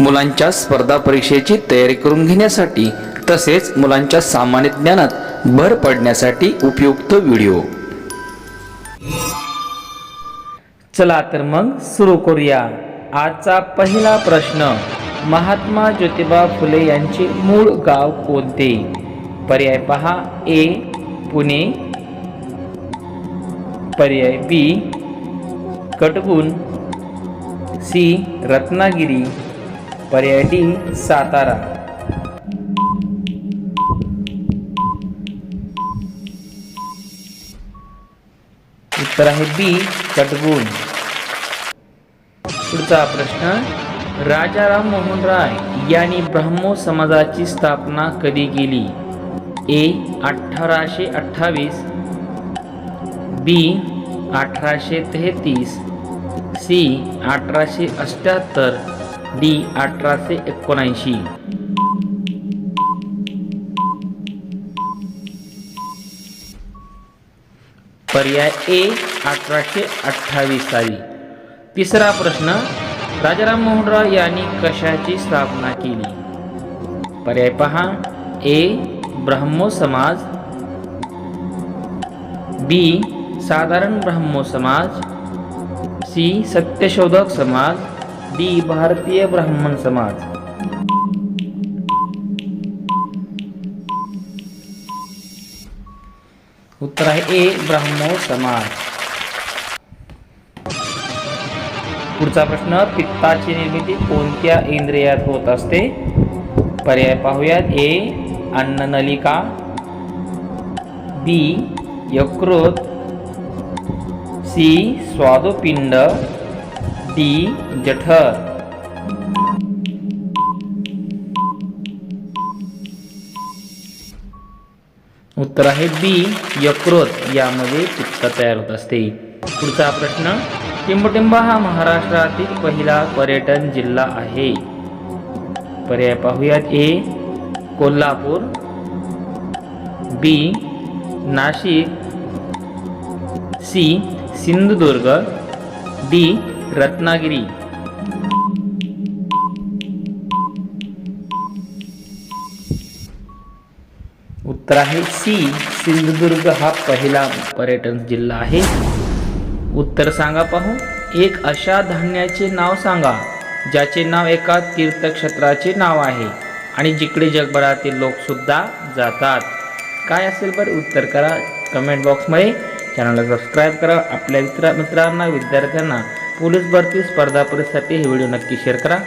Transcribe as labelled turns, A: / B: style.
A: मुलांच्या स्पर्धा परीक्षेची तयारी करून घेण्यासाठी तसेच मुलांच्या सामान्य ज्ञानात भर पडण्यासाठी उपयुक्त व्हिडिओ.
B: चला तर मग सुरू करूया. आजचा पहिला प्रश्न महात्मा ज्योतिबा फुले यांचे मूळ गाव कोणते? पर्याय पहा ए पुणे. पर्याय बी कटगुण. सी रत्नागिरी. पर्याय डी सातारा. उत्तर आहे बी कटगुण. पुढचा प्रश्न राजाराम मोहन राय यांनी ब्राह्मो समाजाची स्थापना कधी केली? ए अठराशे अठ्ठावीस बी अठराशे तेहतीस सी अठराशे अठ्ठ्याहत्तर डी अठराशे एकोणऐंशी. पर्याय ए अठराशे अठ्ठावीस साली. तिसरा प्रश्न राजाराम मोहन राय यांनी कशाची स्थापना केली? पर्याय पहा ए ब्राह्मो समाज. बी साधारण ब्राह्मो समाज. सी सत्यशोधक समाज. डी भारतीय ब्राह्मण समाज. उत्तर आहे ए ब्राह्मो समाज. पुढचा प्रश्न पित्ताची निर्मिती कोणत्या इंद्रियात होत असते? पर्याय पाहूयात. ए अन्ननलिका. बी यकृत. सी स्वादुपिंड. डी जठर. उत्तर आहे बी यकृत. यामध्ये पित्त तयार होत असते. पुढचा प्रश्न टिंबटिंबा हा महाराष्ट्रातील पहिला पर्यटन जिल्हा आहे. पर्याय पाहूयात A Kolhapur. B Nashik. C Sindhudurg. D Ratnagiri. उत्तर आहे सी सिंधुदुर्ग हा पहिला पर्यटन जिल्हा आहे. उत्तर सांगा पाहू. एक अशा धान्याचे नाव सांगा ज्याचे नाव एका तीर्थक्षेत्राचे नाव आहे आणि जिकडे जगभरातील लोकसुद्धा जातात. काय असेल बरं उत्तर करा. कमेंट बॉक्समध्ये चॅनलला सबस्क्राईब करा. आपल्या मित्र मित्रांना विद्यार्थ्यांना पोलीस भरती स्पर्धा परीक्षेसाठी हे व्हिडिओ नक्की शेअर करा.